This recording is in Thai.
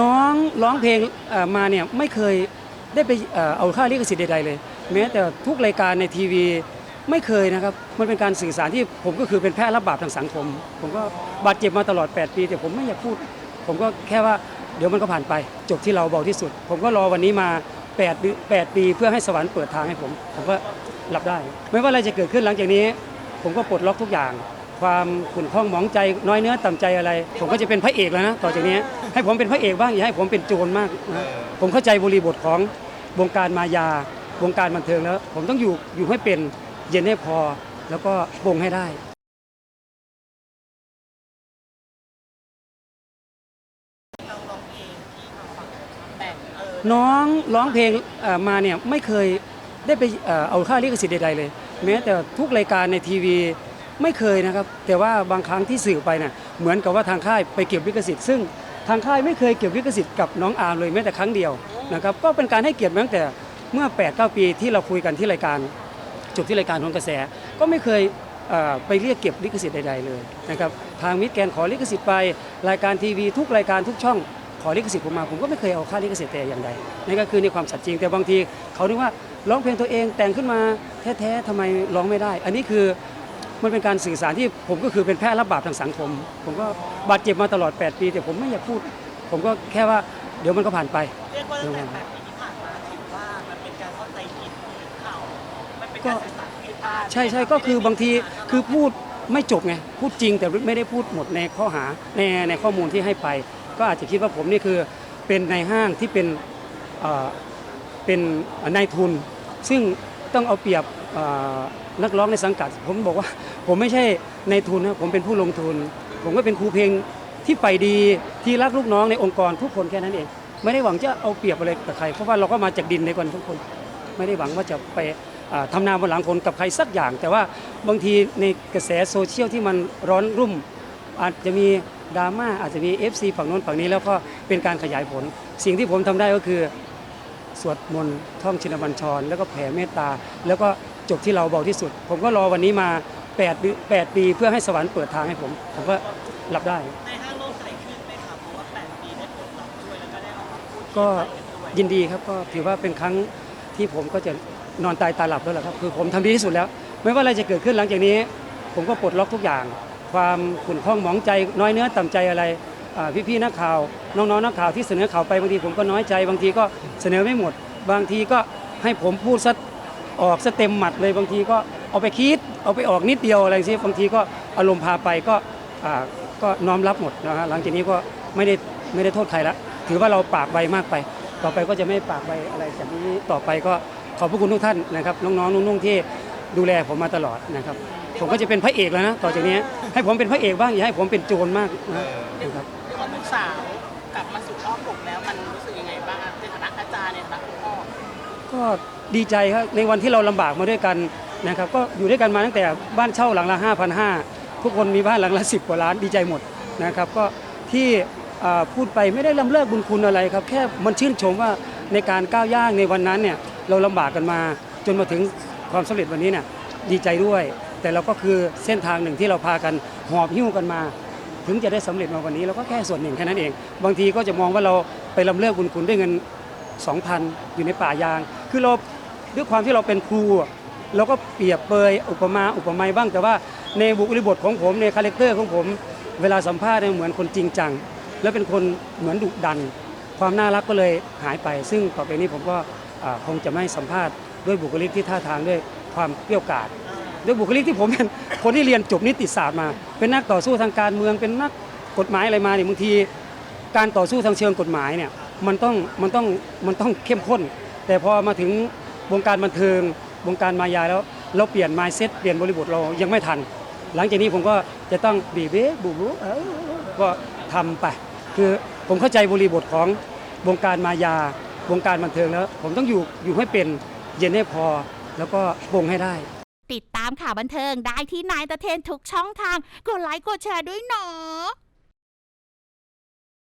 น้องร้องเพลงมาเนี่ยไม่เคยได้ไปเอาค่าลิขสิทธิ์ใดๆเลย แม้แต่ทุกรายการในทีวีไม่เคยนะครับ มันเป็นการสื่อสารที่ผมก็คือเป็นแพร่รับบาปทางสังคม ผมก็บาดเจ็บมาตลอด 8 ปี แต่ผมไม่อยากพูด ผมก็แค่ว่าเดี๋ยวมันก็ผ่านไป จบที่เราเบาที่สุด ผมก็รอวันนี้มา8เดือน8ปีเพื่อให้สวรรค์เปิดทางให้ผม ผมก็รับได้ ไม่ว่าอะไรจะเกิดขึ้นหลังจากนี้ ผมก็ปลดล็อกทุกอย่าง ความขุ่นข้องหมองใจน้อยเนื้อต่ำใจอะไร ผมก็จะเป็นพระเอกแล้วนะต่อจากนี้ ให้ผมเป็นพระเอกบ้างอย่าให้ผมเป็นโจรมากนะผมเข้าใจบริบทของวงการมายา วงการบันเทิงแล้ว ผมต้องอยู่อยู่ให้เป็นเย็นให้พอ แล้วก็ปรงให้ได้น้องร้องเพลงเอ่อมาเนี่ยไม่เคยได้ไปเอ่อเอาค่าลิขสิทธิ์ใดๆเลย แม้แต่ทุกรายการในทีวี ไม่เคยนะครับ แต่ว่าบางครั้งที่สื่อไปเนี่ยเหมือนกับว่าทางค่ายไปเก็บลิขสิทธิ์ซึ่งทางค่ายไม่เคยเก็บลิขสิทธิ์กับน้องอาร์มเลยแม้แต่ครั้งเดียวนะครับก็เป็นการให้เกียรติตั้งแต่เมื่อ8-9ปีที่เราคุยกันที่รายการจบที่รายการของกระแส ก็ไม่เคยเไปเรียกเก็บลิขสิทธิ์ใดๆเลยนะครับทางมิตรแกนขอลิขสิทธิ์ไปรายการทีวีทุกรายการทุกช่องขอลิขสิทธิ์ผมมาผมก็ไม่เคยเอาค่าลิขสิทธิ์แต่อย่างใดนั่นก็คือในความสัตย์จริง แต่บางทีเขาคิดว่าร้องเพลงตัวเองแต่งขึ้นมาแท้ๆทำไมร้องไม่ได้ อันนี้คือ มันเป็นการสื่อสารที่ผมก็คือเป็นแพร่รับบาปทางสังคม ผมก็บาดเจ็บมาตลอด 8 ปี แต่ผมไม่อยากพูด ผมก็แค่ว่าเดี๋ยวมันก็ผ่านไป เรียกว่าตั้งแต่แปดปีที่ผ่านมาถือว่ามันเป็นการเข้าใจผิดหรือข่าวมันเป็นการสื่อสารที่ผิดพลาดใช่ใช่ก็คือบางทีคือพูดไม่จบไงพูดจริงแต่ไม่ได้พูดหมดในข้อหาในในข้อมูลที่ให้ไป ก็อาจจะคิดว่าผมนี่คือเป็นในห้างที่เป็นเอ่อเป็นนายทุน ซึ่งต้องเอาเปรียบเอ่อ นักร้องในสังกัด ผมบอกว่าผมไม่ใช่ในทุนนะผมเป็นผู้ลงทุน ผมก็เป็นครูเพลงที่ไปดีที่รักลูกน้องในองค์กรทุกคนแค่นั้นเอง ไม่ได้หวังจะเอาเปรียบอะไรกับใครเพราะว่าเราก็มาจากดินในกันทุกคน ไม่ได้หวังว่าจะไปอ่าทำนาบนหลังคนกับใครสักอย่าง แต่ว่าบางทีในกระแสโซเชียลที่มันร้อนรุ่ม อาจจะมีดราม่าอาจจะมี FC ฝั่งโน้นฝั่งนี้แล้วก็เป็นการขยายผล สิ่งที่ผมทำได้ก็คือ สวดมนต์ท่องชินบัญชร แล้วก็แผ่เมตตา แล้วก็ จบที่เราเบาที่สุด ผมก็รอวันนี้มา8เดือน8ปีเพื่อให้สวรรค์เปิดทางให้ผม ผมก็รับได้ ในห้างโลกใจขึ้นไหมครับเพราะว่าแปดปีได้ปลดล็อกด้วยแล้วก็ได้ออกมาพูดก็ด้วยยินดีครับก็ถือว่าเป็นครั้งที่ผมก็จะนอนตายตาหลับแล้วแหละครับคือผมทำดีที่สุดแล้ว ไม่ว่าอะไรจะเกิดขึ้นหลังจากนี้ ผมก็ปลดล็อกทุกอย่าง ความขุ่นข้องหมองใจน้อยเนื้อต่ำใจอะไรอ่าพี่ๆนักข่าว น้องๆนักข่าวที่เสนอข่าวไปบางทีผมก็น้อยใจ บางทีก็เสนอไม่หมด บางทีก็ให้ผมพูดซะ ออกซะเต็มหมัดเลยบางทีก็เอาไปคิด เอาไปออกนิดเดียวอะไรสิบางทีก็อารมณ์พาไปก็อ่าก็น้อมรับหมดนะฮะหลังจากนี้ก็ไม่ได้ไม่ได้โทษใครละถือว่าเราปากใบมากไป ต่อไปก็จะไม่ปากใบอะไรจากนี้ต่อไปก็ขอบพระคุณทุกท่านนะครับน้องๆนุ่งๆที่ดูแลผมมาตลอดนะครับ ผมก็จะเป็นพระเอกแล้วนะต่อจากนี้ให้ผมเป็นพระเอกบ้างอย่าให้ผมเป็นโจรมากนะครับพอลูกสาว ก็ดีใจครับในวันที่เราลำบากมาด้วยกันนะครับก็อยู่ด้วยกันมาตั้งแต่บ้านเช่าหลังละ5,500ทุกคนมีบ้านหลังละ10กว่าล้านดีใจหมดนะครับก็ที่พูดไปไม่ได้ลำเลิกบุญคุณอะไรครับแค่มันชื่นชมว่าในการก้าวย่างในวันนั้นเนี่ยเราลำบากกันมาจนมาถึงความสำเร็จวันนี้เนี่ยดีใจด้วย แต่เราก็คือเส้นทางหนึ่งที่เราพากันหอบหิ้วกันมา ถึงจะได้สำเร็จมาวันนี้เราก็แค่ส่วนหนึ่งแค่นั้นเอง บางทีก็จะมองว่าเราไปลำเลิกบุญคุณด้วยเงิน 2,000 อยู่ในป่ายาง คือเราด้วยความที่เราเป็นครูเราก็เปรียบเปยอุปมาอุปไมยบ้างแต่ว่าในบุคลิบทของผมในคาแรคเตอร์ของผม เวลาสัมภาษณ์เนี่ยเหมือนคนจริงจัง แล้วเป็นคนเหมือนดุดัน ความน่ารักก็เลยหายไป ซึ่งต่อไปนี้ผมก็อ่าคงจะไม่สัมภาษณ์ด้วยบุคลิกที่ท่าทางด้วยความเปรี้ยวกราดด้วยบุคลิกที่ผมเป็นคนที่เรียนจบนิติศาสตร์มา เป็นนักต่อสู้ทางการเมืองเป็นนักกฎหมายอะไรมาเนี่ยบางที การต่อสู้ทางเชิงกฎหมายเนี่ยมันต้องมันต้องมันต้องเข้มข้น แต่พอมาถึงวงการบันเทิงวงการมายาแล้ว เราเปลี่ยน mindset เปลี่ยนบริบทเรายังไม่ทัน หลังจากนี้ผมก็จะต้องบีบเบ๊บูบูก็ทำไป คือผมเข้าใจบริบทของวงการมายาวงการบันเทิงแล้ว ผมต้องอยู่อยู่ให้เป็นเย็นให้พอ แล้วก็ปรงให้ได้ ติดตามข่าวบันเทิงได้ที่นายตะเทนทุกช่องทาง กดไลค์กดแชร์ด้วยเนาะ